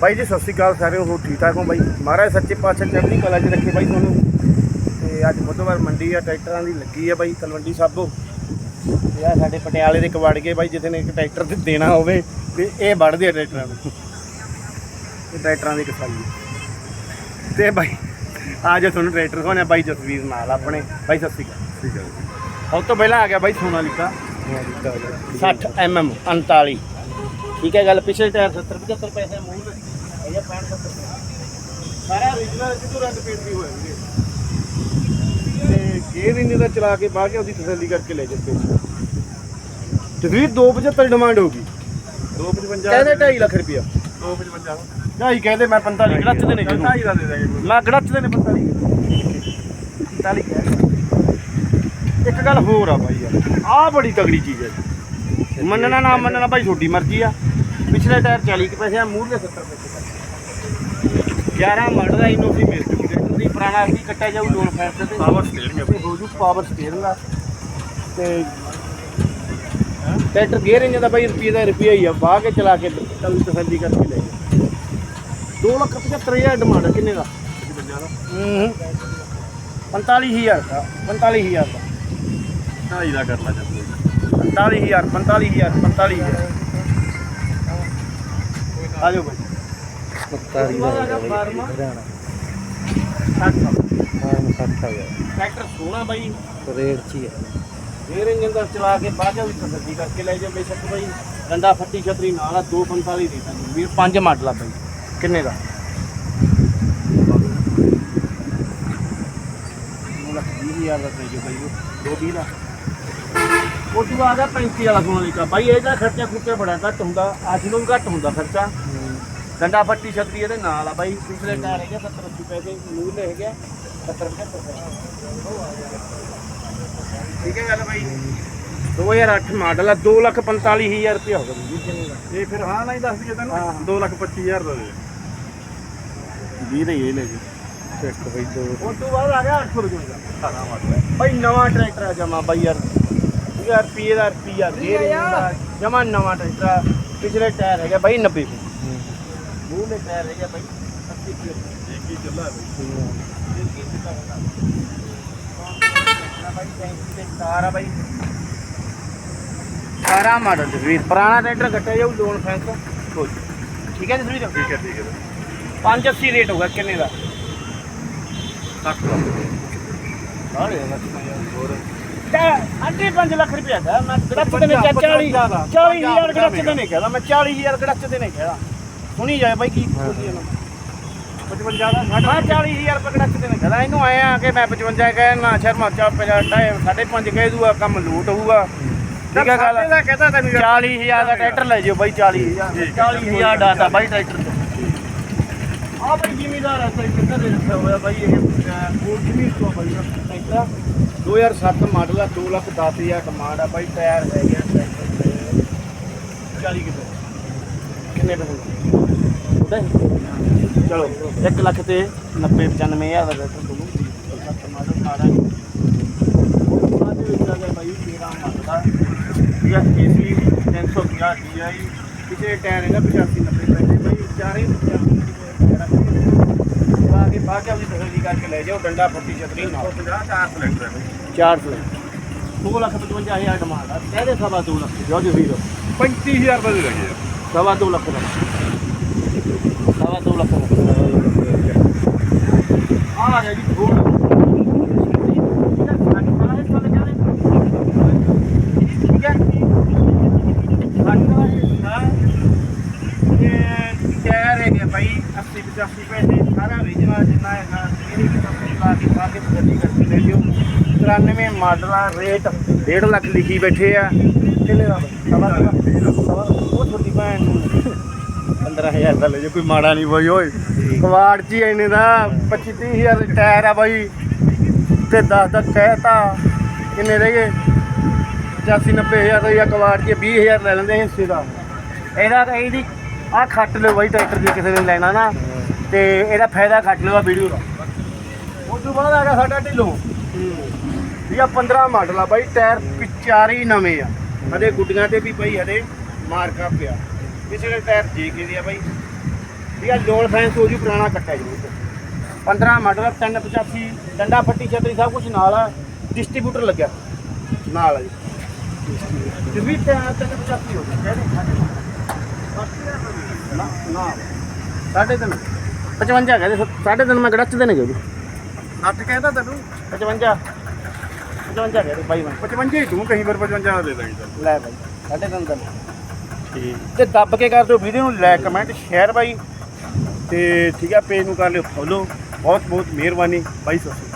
ਬਾਈ ਜੀ ਸਤਿ ਸ਼੍ਰੀ ਅਕਾਲ ਸਾਰਿਆਂ ਨੂੰ ਠੀਕ ਠਾਕ ਹੋ ਬਾਈ? ਮਹਾਰਾਜ ਸੱਚੇ ਪਾਤਸ਼ਾਹ ਚੜ੍ਹਦੀ ਕਲਾ 'ਚ ਰੱਖੇ ਬਾਈ ਤੁਹਾਨੂੰ। ਤੇ ਅੱਜ ਬੁੱਧਵਾਰ ਮੰਡੀ ਆ ਟਰੈਕਟਰਾਂ ਦੀ ਲੱਗੀ ਆ ਬਾਈ ਤਲਵੰਡੀ ਸਾਬੋ। ਤੇ ਆ ਸਾਡੇ ਪਟਿਆਲੇ ਦੇ ਕਵੜ ਕੇ ਬਾਈ ਜਿੱਥੇ ਨੇ ਇੱਕ ਟਰੈਕਟਰ ਤੇ ਦੇਣਾ ਹੋਵੇ ਤੇ ਇਹ ਵੜਦੇ ਆ ਟਰੈਕਟਰਾਂ ਨੂੰ। ਇਹ ਟਰੈਕਟਰਾਂ ਦੀ ਕਿਸਾਈ। ਤੇ ਬਾਈ ਆ ਜੋ ਤੁਹਾਨੂੰ ਟਰੈਕਟਰ ਕੋਣੇ ਬਾਈ ਜਸਵੀਰ ਨਾਲ ਆਪਣੇ। ਬਾਈ ਸਤਿ ਸ਼੍ਰੀ ਅਕਾਲ। ਠੀਕ ਹੈ ਸਭ ਤੋਂ ਪਹਿਲਾਂ ਆ ਗਿਆ ਬਾਈ ਸੋਨਾਲੀਕਾ। 60 mm 39 ਠੀਕ ਹੈ ਗੱਲ ਪਿਛਲੇ ਟਾਇਰ 70 75 ਪੈਸੇ ਮੂੰਹ ਦੇ ਇਹ 65 70 ਸਾਰਾ origignal ਜਿੱਦੋਂ ਰੰਗ ਪੇਂਟ ਵੀ ਹੋਇਆ ਤੇ ਗੇਅਰ ਇੰਨੇ ਦਾ ਚਲਾ ਕੇ ਬਾਹ ਕੇ ਉਹਦੀ ਤਸੱਲੀ ਕਰਕੇ ਲੈ ਜਾਂਦੇ। ਤੇ ਵੀਰ 275 ਡਿਮਾਂਡ ਹੋਗੀ 255 ਕਹਿੰਦੇ 2.5 ਲੱਖ ਰੁਪਇਆ। 255 ਢਾਈ ਕਹਿੰਦੇ ਮੈਂ 45 ਗੜੱਚ ਦੇ ਨੇ ਢਾਈ ਦਾ ਦੇ ਦਾਂਗੇ ਮੈਂ ਗੜੱਚ ਦੇ ਨੇ 45 45 ਕਹਿੰਦੇ ਇੱਕ ਗੱਲ ਹੋਰ ਆ ਬਾਈ ਯਾਰ ਆਹ ਬੜੀ ਤਗੜੀ ਚੀਜ਼ ਹੈ। ਮੰਨਣਾ ਨਾ ਮੰਨਣਾ ਭਾਈ ਤੁਹਾਡੀ ਮਰਜ਼ੀ ਆ। ਪਿਛਲੇ ਟਾਇਰ 40 ਕੁ ਪੈਸੇ ਆ ਮੂਹਰਲੇ 70 ਪੈਸੇ 11 ਮਾਡਲ ਦਾ ਇਨੋਸੀ ਮਿਲਕ ਦੀ ਦੀ ਪੁਰਾਣਾ ਅਸੀਂ ਕੱਟਿਆ ਜਾਊ ਲੋਨ ਫੈਂਸ ਤੇ ਪਾਵਰ ਸਟੀਅਰਿੰਗ ਹੈ ਜੂ ਪਾਵਰ ਸਟੀਅਰਿੰਗ ਆ। ਤੇ ਟਰੈਕਟਰ ਗੇਅਰ ਇੰਜਨ ਦਾ ਬਾਈ ਰੁਪਏ ਦਾ ਰੁਪਿਆ ਹੀ ਆ ਬਾਹ ਕੇ ਚਲਾ ਕੇ ਤਲ ਤਸੱਲੀ ਕਰਕੇ ਲੈ ਜਾ 2 ਲੱਖ 75000 ਡਿਮਾਂਡ ਕਿੰਨੇ ਦਾ 55 ਦਾ? ਹੂੰ। 45000 ਦਾ 45000 ਦਾ। ਢਾਈ ਦਾ ਕਰ ਲਾ 45000 45000 45000 ਆ ਜਾਓ ਬਾਈ 47 ਦਾ ਹੈਗਾ ਬਾਈ। ਹਰਿਆਣਾ 60 ਫਾਰਮ 60 ਆ ਗਿਆ ਟਰੈਕਟਰ ਸੋਹਣਾ ਬਾਈ। ਰੇਟ 'ਚ ਹੀ ਗੇਅਰ ਇੰਜਨ ਦਾ ਚਲਾ ਕੇ ਬਾਅਦ ਵਿੱਚ ਤਸੱਲੀ ਕਰਕੇ ਲੈ ਜਾ ਬੇਸ਼ੱਕ ਬਾਈ। ਡੰਡਾ ਫੱਟੀ ਛਤਰੀ ਨਾਲ ਆ 245 ਦੇ ਦਾਂਗੇ। ਵੀਰ ਪੰਜ ਮਾਡਲ ਆ ਬਾਈ। ਕਿੰਨੇ ਦਾ? ਵੀਹ ਹਜ਼ਾਰ ਦਾ ਦੇ ਜੋ ਬਾਈ। ਉਹ ਦੋ ਵੀਹ ਦਾ? ਉਹ ਤੋਂ ਬਾਅਦ ਆ 35 ਵਾਲਾ ਸੋਨਾਲੀਕਾ ਬਾਈ ਇਹਦਾ ਖਰਚਾ ਖੁਰਚਾ ਬੜਾ ਘੱਟ ਹੁੰਦਾ ਅੱਜ ਨੂੰ ਵੀ ਘੱਟ ਹੁੰਦਾ ਖਰਚਾ। ਡੰਡਾ ਫੱਟੀ ਛਤਰੀ ਇਹਦੇ ਨਾਲ ਆ ਬਾਈ। ਪਿਛਲੇ ਟਾਇਰ ਹੈਗੇ 70 80 ਪੈਸੇ ਮੂਰ ਲੈ ਹੈਗੇ 70 75 ਪੈਸੇ ਠੀਕ ਹੈ ਗੱਲ ਬਾਈ। 2008 ਮਾਡਲ ਆ 245000 ਰੁਪਏ ਹੋ ਗਿਆ ਇਹ ਫਿਰ ਹਾਂ ਨਹੀਂ ਦੱਸ ਦਈਏ ਤੈਨੂੰ ਹਾਂ। 2 ਲੱਖ 25000 ਦਾ ਦੇ। 20 ਦਾ ਹੀ ਇਹ ਲੈ ਜੀ। ਚੈੱਕ ਬਈ ਦੋ। ਉਸ ਤੋਂ ਬਾਅਦ ਆ ਗਿਆ 800 ਰੁਪਏ ਦਾ। ਸਾਰਾ ਮਾਡਲ ਬਾਈ ਨਵਾਂ ਟਰੈਕਟਰ ਆ ਜਮਾ ਬਾਈ ਯਾਰ। 1000 ਰੁਪਏ ਦਾ ਰੁਪਿਆ ਦੇ ਜਮਾ ਨਵਾਂ ਟਰੈਕਟਰ ਆ। ਪਿਛਲੇ ਟਾਇਰ ਹੈਗਾ ਬਾਈ 90 ਫੁੱਟ। ਮੂੰਹ ਦੇ ਟਾਇਰ ਹੈਗਾ ਬਾਈ 80 ਕਿਲੋ ਇੱਕ ਹੀ ਚੱਲਾ ਬਈ। ਸਾਰਾ ਬਾਈ ਸਾਰਾ ਮਾਡਲ ਜਸਵੀਰ ਪੁਰਾਣਾ ਟਰੈਕਟਰ ਕੱਟਿਆ ਜਾਊ ਲੋਨ ਫੈਂਸ ਕੋਈ ਠੀਕ ਹੈ ਜਸਵੀਰ ਠੀਕ ਹੈ ਠੀਕ ਹੈ। 580 ਰੇਟ ਹੋਗਾ ਕਿੰਨੇ ਦਾ? 60 ਲੱਖ ਸਾਰੇ ਹੋਰ। ਸਾਢੇ 5 ਲੱਖ ਦਾ। ਮੈਂ ਗੜੱਚ ਦੇ ਨੇ 40 40000 ਗੜੱਚ ਦੇ। ਨੇ ਕਹਦਾ ਮੈਂ 40000 ਗੜੱਚ ਦੇ ਨੇ ਕਹਦਾ ਸੁਣੀ ਜਾਏ ਬਾਈ ਕੀ ਬੋਲੀ ਇਹਨਾਂ 55 ਦਾ। ਮੈਂ 40000 ਰੁਪਏ ਗੜੱਚ ਦੇ ਨੇ ਕਹਦਾ ਇਹਨੂੰ ਆਏ ਆ ਕਿ ਮੈਂ 55 ਕਹੇ ਨਾ ਸ਼ਰਮਾ ਚਾ 50 ਸਾਢੇ 5 ਕਹਿ ਦੂਗਾ ਕੰਮ ਲੂਟ ਹੋਊਗਾ। ਠੀਕ ਹੈ ਗੱਲ। ਦਾ ਕਹਤਾ ਤੈਨੂੰ 40000 ਦਾ ਟਰੈਕਟਰ ਲੈ ਜਿਓ ਬਾਈ 40000 ਠੀਕ ਹੈ। 40000 ਦਾ ਬਾਈ ਟਰੈਕਟਰ ਆ ਬਾਈ ਜ਼ਿਮੀਦਾਰ ਹੈ ਸਹੀ ਕਿੱਥੇ ਦੇ ਰੱਖਿਆ ਹੋਇਆ ਬਾਈ ਇਹ? ਜ਼ਮੀਨ ਤੋਂ ਬਾਈ? ਟਰੈਕਟਰ? 2007 ਮਾਡਲ ਆ 2 ਲੱਖ 10000 ਡਿਮਾਂਡ ਆ ਬਾਈ ਟਾਇਰ ਹੈਗੇ ਆ ਟਰੈਕਟਰ ਦੇ 40 ਕਿਲੋ। ਕਿੰਨੇ ਦਾ? ਚਲੋ 1 ਲੱਖ ਤੇ 90 95000 ਦਾ ਟਰੈਕਟਰ ਤੁਹਾਨੂੰ 7 ਮਾਡਲ ਸਾਰਾ ਬਾਅਦ ਵਿੱਚ ਆ ਗਿਆ ਬਾਈ 13 ਮਾਡਲ ਦਾ। ਜਾਂ ਏਸੀ 350 DI ਪਿਛੇ ਟਾਇਰ ਇਹਦਾ 85 90 ਪੈਸੇ ਬਾਈ ਚਾਰੇ 85 ਆ ਕੇ ਬਾਅਦ ਚ ਆਪਣੀ ਤਸੱਲੀ ਕਰਕੇ ਲੈ ਜਾਓ ਡੰਡਾ ਫੱਟੀ ਛਤਰੀ ਨਾਲ। 50 4 ਸਿਲੰਡਰ ਹੈ। ਬਈ 400 2 ਲੱਖ 55000 ਡਿਮਾਂਡ ਆ ਕਹਦੇ ਸਵਾ 2 ਲੱਖ। ਜੋ ਜੋ ਵੀਰੋ। 35000 ਦਾ ਦੇ ਸਵਾ 2 ਲੱਖ ਦਾ ਸਵਾ 2 ਲੱਖ ਦਾ ਆ ਆ ਗਿਆ ਜੀ ਗੋਲ ਠੀਕ ਹੈ ਟਾਇਰ ਹੈਗੇ ਬਾਈ 80 85 ਪੈਸੇ ਸਾਰਾ ਰੀਜਨਲ ਜਿੰਨਾ ਹੈਗਾ ਇਹਦੀ ਵੀ ਕੰਪਨੀ ਲਾ ਕੇ ਪਾ ਕੇ ਬਦਲੀ ਕਰਕੇ ਲੈ ਲਿਓ 93 ਮਾਡਲ ਆ ਰੇਟ 1.5 ਲੱਖ ਲਿਖੀ ਬੈਠੇ ਆ। ਕਿੰਨੇ ਦਾ? ਸਵਾ ਸਵਾ। ਉਹ ਛੋਟੀ ਭੈਣ ਨੂੰ। 15000 ਦਾ ਲੈ ਜੋ ਕੋਈ ਮਾੜਾ ਨਹੀਂ ਬਾਈ ਓਏ। ਕਵਾੜ ਚ ਹੀ ਇੰਨੇ ਦਾ। 25 30000 ਦੇ ਟਾਇਰ ਆ ਬਾਈ। ਤੇ 10 ਦਾ ਕਹਿਤਾ। ਕਿੰਨੇ ਰਹਿ ਗਏ? 85 90000 ਦਾ ਜਾਂ ਕਵਾੜ ਚ। 20000 ਲੈ ਲੈਂਦੇ ਹਿੱਸੇ ਦਾ ਇਹਦਾ ਇਹਦੀ ਆ ਖੱਟ ਲਿਓ ਬਾਈ ਟਰੈਕਟਰ ਜੇ ਕਿਸੇ ਨੇ ਲੈਣਾ ਨਾ। ਤੇ ਇਹਦਾ ਫਾਇਦਾ ਖੱਟ ਲਿਓ ਵੀਡੀਓ ਦਾ। ਉਸ ਤੋਂ ਬਾਅਦ ਆ ਗਿਆ ਸਾਡਾ ਢਿੱਲੋਂ। ਵੀ ਆ 15 ਮਾਡਲ ਆ ਬਾਈ, ਟਾਇਰ ਪਿਚਾਰੀ ਨਵੇਂ ਆ। ਹਦੇ ਗੁੱਡੀਆਂ ਤੇ ਵੀ ਬਈ ਮਾਰਕਾ ਪਿਆ। ਕਿਸੇ ਦੇ ਟਾਇਰ ਜੇ ਕੇ ਆ ਬਾਈ। ਪੁਰਾਣਾ ਕੱਟਿਆ ਜੂ। 15 ਮਾਡਲ 385 ਡੰਡਾ ਫੱਟੀ ਛਤਰੀ ਸਭ ਕੁਝ ਨਾਲ ਆ ਡਿਸਟ੍ਰੀਬਿਊਟਰ ਲੱਗਿਆ। ਨਾਲ ਆ ਜੀ। ਜਿਵੇਂ 385 ਹੋ ਗਿਆ ਨਾ। ਨਾ ਮੈਂ ਗੜਚ ਦੇਣਗੇ 8 ਕਹਿੰਦਾ ਤੈਨੂੰ? 55 55 ਕਹਿ ਦੇ ਬਾਈ ਬਣ। ਹੀ ਤੂੰ ਕਹੀਂ ਫਿਰ 55 ਦੇ ਦਾਂਗੇ ਲੈ ਬਾਈ ਸਾਡੇ ਨਾਲ ਗੱਲ ਠੀਕ। ਤੇ ਦੱਬ ਕੇ ਕਰ ਦਿਓ ਵੀਡੀਓ ਨੂੰ ਲਾਈਕ ਕਮੈਂਟ ਸ਼ੇਅਰ ਬਾਈ। ਤੇ ਠੀਕ ਆ ਪੇਜ ਨੂੰ ਕਰ ਲਿਓ ਫੋਲੋ ਬਹੁਤ ਬਹੁਤ ਮਿਹਰਬਾਨੀ। ਬਾਈ ਸਤਿ